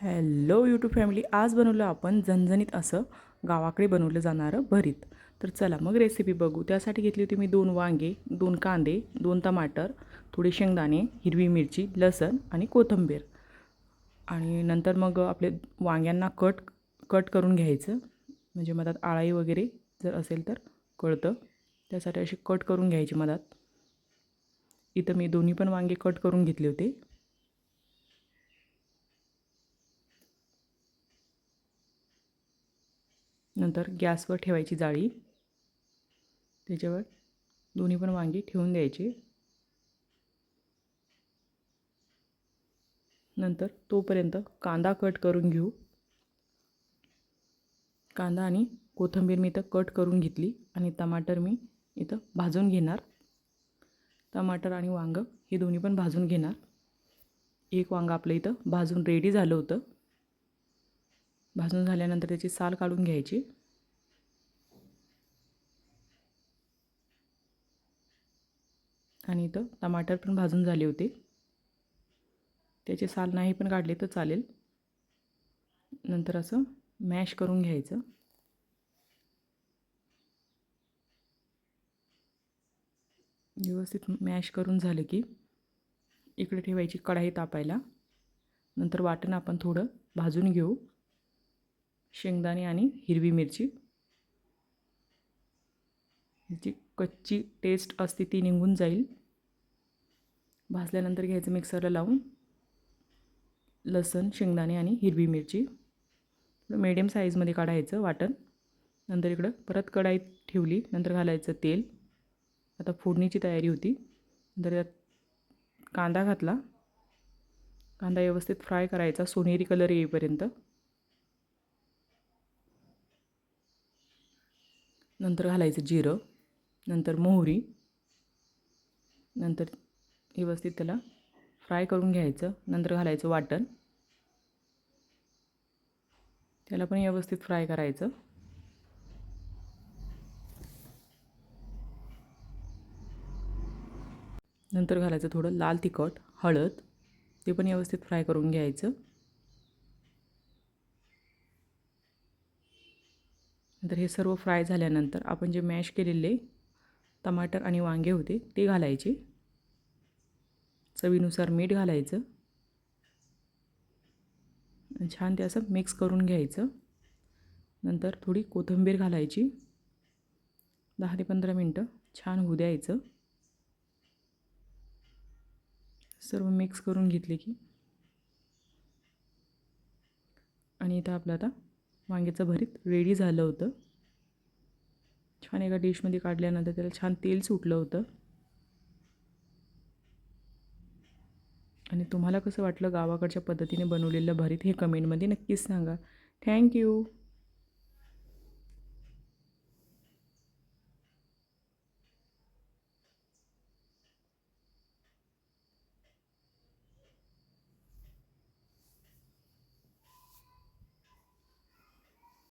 Hello YouTube family आज बनवलं आपण झणझणीत असं गावाकडे बनवलं जाणारं भरीत. तर चला मग रेसिपी बघू. त्यासाठी घेतली होती मी दोन वांगे दोन कांदे दोन टमाटर थोडे शेंगदाणे हिरवी मिरची लसण आणि कोथिंबीर. आणि नंतर मग आपले वांग्यांना कट कट करून घ्यायचं. म्हणजे मधात आळाई वगैरे जर असेल तर कळतं. त्यासाठी असे कट करून घ्यायचे मधात. इथं मी दोन्ही पण वांगे कट करून घेतले होते. नंतर गॅसवर ठेवायची जाळी. त्याच्यावर दोन्ही पण वांगी ठेवून द्यायची. नंतर तोपर्यंत कांदा कट करून घेऊ. कांदा आणि कोथिंबीर मी इथं कट करून घेतली आणि टमाटर मी इथं भाजून घेणार. टमाटर आणि वांगं हे दोन्ही पण भाजून घेणार. एक वांगं आपलं इथं भाजून रेडी झालं होतं. भाजून झाल्यानंतर त्याची साल काढून घ्यायची. आणि इथं टमाटर पण भाजून झाले होते. त्याचे साल नाही पण काढले तर चालेल. नंतर असं मॅश करून घ्यायचं. व्यवस्थित मॅश करून झालं की इकडे ठेवायची कढाई तापायला. नंतर वाटण आपण थोडं भाजून घेऊ. शेंगदाणे आणि हिरवी मिरची. जी कच्ची टेस्ट असते ती निघून जाईल. भाजल्यानंतर घ्यायचं मिक्सरला लावून. लसण शेंगदाणे आणि हिरवी मिरची. मिडियम साईजमध्ये काढायचं वाटण. नंतर इकडं परत कढाईत ठेवली नंतर घालायचं तेल. आता फोडणीची तयारी होती. नंतर त्यात कांदा घातला. कांदा व्यवस्थित फ्राय करायचा सोनेरी कलर येईपर्यंत. नंतर घालायचं जिरं नंतर मोहरी नंतर व्यवस्थित त्याला फ्राय करून घ्यायचं नंतर घालायचं वाटण. त्याला पण व्यवस्थित फ्राय करायचं. नंतर घालायचं थोडं लाल तिखट हळद ते पण व्यवस्थित फ्राय करून घ्यायचं. नंतर हे सर्व फ्राय झाल्यानंतर आपण जे मॅश केलेले टमाटर आणि वांगे होते ते घालायचे. चवीनुसार मीठ घालायचं. छान ते असं मिक्स करून घ्यायचं. नंतर थोडी कोथिंबीर घालायची. दहा ते पंधरा मिनटं छान होऊ द्यायचं. सर्व मिक्स करून घेतले की. आणि इथं आपलं आता वांग्याचं भरीत रेडी झालं होतं. छान एका डिशमध्ये काढल्यानंतर त्याला छान तेल सुटलं होतं. आणि तुम्हाला कसं वाटलं गावाकडच्या पद्धतीने बनवलेलं भरीत हे कमेंटमध्ये नक्कीच सांगा. थँक्यू